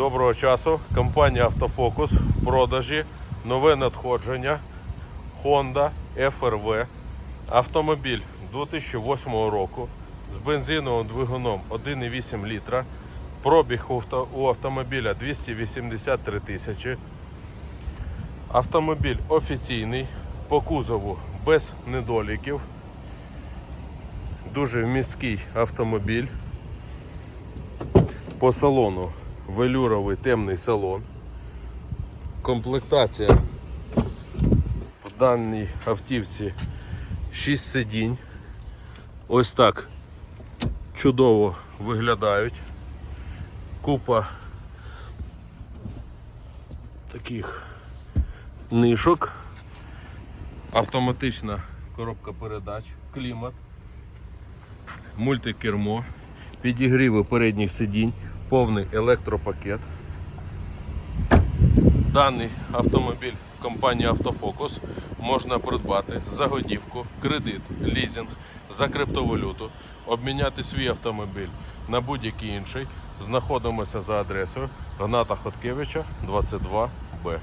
Доброго часу. Компанія Автофокус в продажі. Нове надходження Honda FRV. Автомобіль 2008 року з бензиновим двигуном 1,8 літра. Пробіг у автомобіля 283 тисячі. Автомобіль офіційний, по кузову без недоліків. Дуже міський автомобіль. По салону велюровий темний салон. Комплектація в даній автівці 6 сидінь. Ось так чудово виглядають. Купа таких нишок. Автоматична коробка передач, клімат, мультикермо, підігріви передніх сидінь, повний електропакет. Даний автомобіль в компанії Автофокус можна придбати за годівку, кредит, лізинг, за криптовалюту, обміняти свій автомобіль на будь-який інший. Знаходимося за адресою Гната Хоткевича, 22Б.